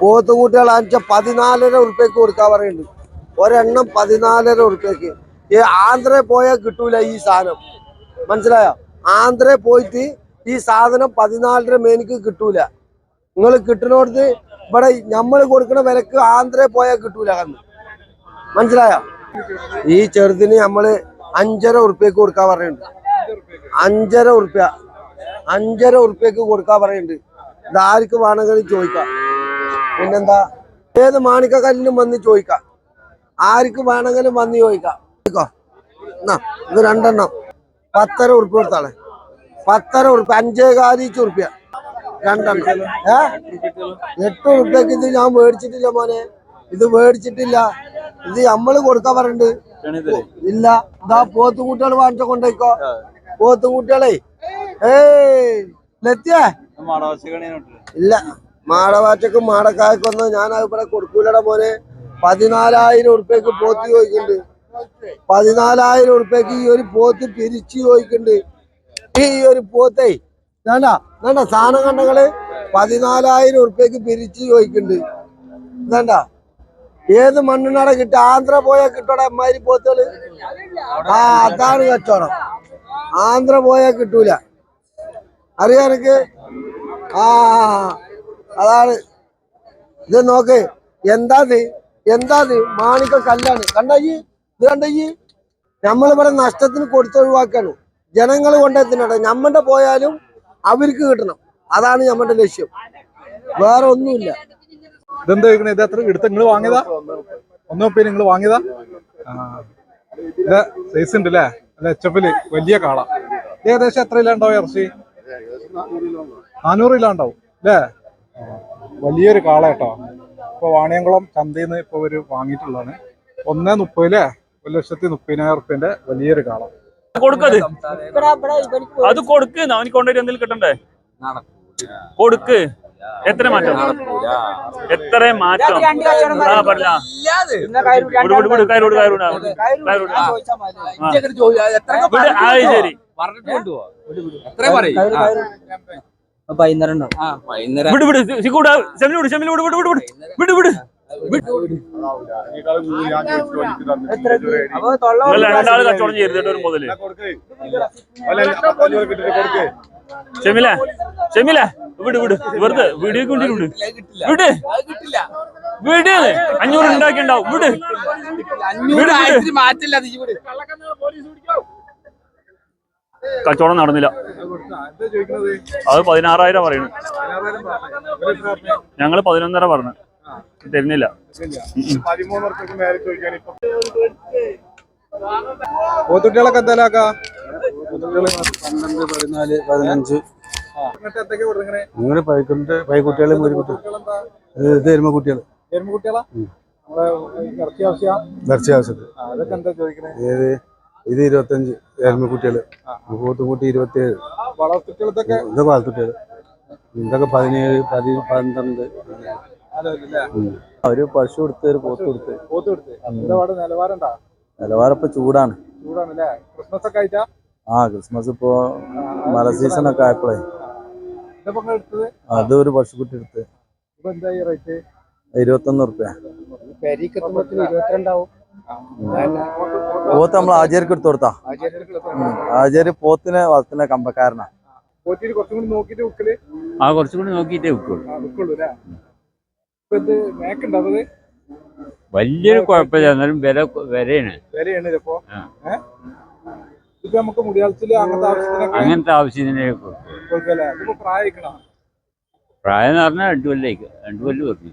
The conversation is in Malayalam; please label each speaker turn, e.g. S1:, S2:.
S1: പോത്തുകുട്ടികൾ അഞ്ച പതിനാലര ഉറുപ്പ്യക്ക് കൊടുക്കാൻ പറയുന്നുണ്ട് ഒരെണ്ണം പതിനാലര ഉറുപ്പ്യക്ക്. ഈ ആന്ധ്ര പോയാൽ കിട്ടൂല ഈ സാധനം. മനസ്സിലായോ? ആന്ധ്ര പോയിട്ട് ഈ സാധനം പതിനാലര മേനിക്ക് കിട്ടൂല. നിങ്ങൾ കിട്ടുന്നോടത്ത് ഇവിടെ നമ്മൾ കൊടുക്കുന്ന വിലക്ക് ആന്ധ്ര പോയാൽ കിട്ടൂല കന്ന്. മനസ്സിലായോ? ഈ ചെറുതിന് നമ്മൾ അഞ്ചര ഉറുപ്പ്യക്ക് കൊടുക്കാൻ പറയുന്നുണ്ട് അഞ്ചര ഉറുപ്പ്യ. അഞ്ചര ഉറുപ്പ്യക്ക് കൊടുക്കാൻ പറയുന്നുണ്ട് ഇതാർക്ക് വേണമെങ്കിൽ ചോദിക്കാം. പിന്നെന്താ? ഏത് മാണിക്കക്കല്ലിനും വന്ന് ചോദിക്കാം. ആർക്ക് വേണമെങ്കിലും വന്ന് ചോദിക്കാം. എന്നാ ഇത് രണ്ടെണ്ണം. പത്തര ഉറുപ്പ് കൊടുത്താളെ. പത്തര ഉറുപ്പ് അഞ്ചേ കാലിച്ച് ഉറുപ്പ്യ. രണ്ടെണ്ണം. ഏ? എട്ട് ഉറുപ്പ്യക്ക് ഇത് ഞാൻ മേടിച്ചിട്ടില്ല മോനെ. ഇത് മേടിച്ചിട്ടില്ല. ഇത് നമ്മൾ കൊടുക്കാൻ പറയണ്ട്. ഇല്ല. ഇതാ പോത്തുകുട്ടികൾ വാങ്ങിച്ച കൊണ്ടേക്കോ പോത്തുകുട്ടികളെ. ഏയ് ലത്തിയേ. ഇല്ല. മാടവാറ്റക്കും മാടക്കായക്കൊന്നും ഞാൻ ഇവിടെ കൊടുക്കൂലട മോനെ. പതിനാലായിരം ഉറുപ്പ്യക്ക് പോത്ത് ചോദിക്കുന്നുണ്ട്. പതിനാലായിരം ഉറുപ്പ്യക്ക് ഈ ഒരു പോത്ത് പിരിച്ച് ചോദിക്കുന്നുണ്ട്. ഈ ഒരു പോത്തേ വേണ്ട വേണ്ട സാധനം കണ്ടങ്ങൾ പതിനാലായിരം ഉറുപ്പ്യക്ക് പിരിച്ച് ചോദിക്കുന്നുണ്ട്. വേണ്ട. ഏത് മണ്ണിനട കിട്ടുക? ആന്ധ്ര പോയാൽ കിട്ടോടെ അമ്മാതിരി പോത്തുകൾ? ആ അതാണ് കച്ചവടം. ആന്ധ്ര പോയാൽ കിട്ടൂല. അറിയാനക്ക് ആ. അതാണ്. ഇത് നോക്ക്. എന്താത്? എന്താത്? മാണിക്ക കല്ലാണ്. കണ്ടയ്യ് ഇത് കണ്ടയ്യ് നമ്മളിവിടെ നഷ്ടത്തിന് കൊടുത്തൊഴിവാക്കാണ് ജനങ്ങൾ കൊണ്ടെത്തിനട്ടെ നമ്മന്റെ പോയാലും അവർക്ക് കിട്ടണം. അതാണ് നമ്മുടെ ലക്ഷ്യം. വേറെ ഒന്നുമില്ല.
S2: ഇതെന്താ ചോദിക്കണേ? ഇത് എത്ര? എടുത്ത് നിങ്ങൾ വാങ്ങിയതാ? ഒന്നോ പേര് നിങ്ങൾ വാങ്ങിയതാ? സൈസ് ഉണ്ട് അല്ലേ അല്ല എച്ച് എഫിൽ വലിയ കാള. ഏകദേശം എത്ര കിലോ ഉണ്ടാവും ഇറച്ചി? നാനൂറ് കിലോ ഉണ്ടാവും. അല്ലേ വലിയൊരു കാള കേട്ടോ. ഇപ്പൊ വാണിയംകുളം ചന്തയിൽ നിന്ന് ഇപ്പൊ ഇവർ വാങ്ങിയിട്ടുള്ളതാണ്. ഒന്നേ മുപ്പതിലെ ഒരു ലക്ഷത്തി മുപ്പതിനായിരം റുപ്യന്റെ വലിയൊരു കാള.
S3: കൊടുക്കത് അത്. കൊടുക്ക്. അവന് കൊണ്ടുവരും എന്തെങ്കിലും കിട്ടണ്ടേ? കൊടുക്ക്. എത്ര മാറ്റം? എത്ര മാറ്റം? പറഞ്ഞ ആ ശരി.
S4: വൈകുന്നേരം. ഉണ്ടാവും
S3: വിട് വിട് സിക്കൂട ഷെമിൽ വിട് ഷെമിൽ വിട് വിട് വിട് വിട് വിട്. വിട്. നിങ്ങൾ രണ്ടാൾ കച്ചവടം ചെയ്തിട്ട് ഒരു മുതൽ. ഷെമില ഷെമില വിട് വിട് വെറുതെ വീഡിയോ കൊണ്ടിരുണ്ട് വിട്. വിട്. അഞ്ഞൂറ് ഉണ്ടാക്കിണ്ടാവും വിട്. മാറ്റില്ല വിട് കച്ചവടം നടന്നില്ല. അത് പതിനാറായിരം പറയുന്നു. ഞങ്ങൾ പതിനൊന്നര പറഞ്ഞു. തരുന്നില്ല.
S2: പോത്തുട്ടികളൊക്കെ എന്തായാലും ആക്കാ
S5: പന്ത്രണ്ട് പതിനാല് പതിനഞ്ച് നിങ്ങൾ പൈക്കുട്ടി പൈക്കുട്ടികളെ ഒരു കുട്ടി ഇത്
S2: എരുമക്കുട്ടികളാ ഇറച്ചി ആവശ്യ
S5: ഇറച്ചി ആവശ്യത്തിൽ ഏത്? ഇത് ഇരുപത്തഞ്ച് എരുമ കുട്ടികൾ കുട്ടി ഇരുപത്തിയേഴ്.
S2: വളർത്തുട്ടികളത്തൊക്കെ
S5: ഇത് പാൽക്കുട്ടികൾ ഇതൊക്കെ പതിനേഴ് പതി പന്ത്രണ്ട്.
S2: അല്ലേ
S5: ഒരു പശു കൊടുത്ത് ഒരു പോത്ത് കൊടുത്ത്.
S2: പോത്ത് കൊടുത്ത്. നിലവാരം
S5: നിലവാരം ഇപ്പൊ ചൂടാണ്.
S2: ചൂടാണ് അല്ലേ ക്രിസ്മസ് ഒക്കെ ആയിട്ടാ?
S5: ആ ക്രിസ്മസ് ഇപ്പോ മഴ സീസൺ ഒക്കെ ആയപ്പോഴേ അത് ഒരു പശുക്കുട്ടി എടുത്ത്. ഇരുപത്തൊന്ന് റുപ്യ
S1: ഇരുപത്തിരണ്ടാവും.
S5: പോത്ത് നമ്മൾ ആചാര്യക്ക് എടുത്തു കൊടുത്താ. ആചാര്യ പോത്തിനെ വളർത്തുന്ന കമ്പക്കാരനാ.
S3: ആ കുറച്ചും കൂടി
S2: നോക്കിട്ടേ അത്?
S3: വലിയൊരു കുഴപ്പമില്ല എന്നാലും വില വിലയാണ്.
S2: അങ്ങനത്തെ
S3: ആവശ്യത്തിന് പ്രായം എന്ന് പറഞ്ഞാൽ രണ്ടു കൊല്ലേക്ക് രണ്ടു കൊല്ലം പറഞ്ഞു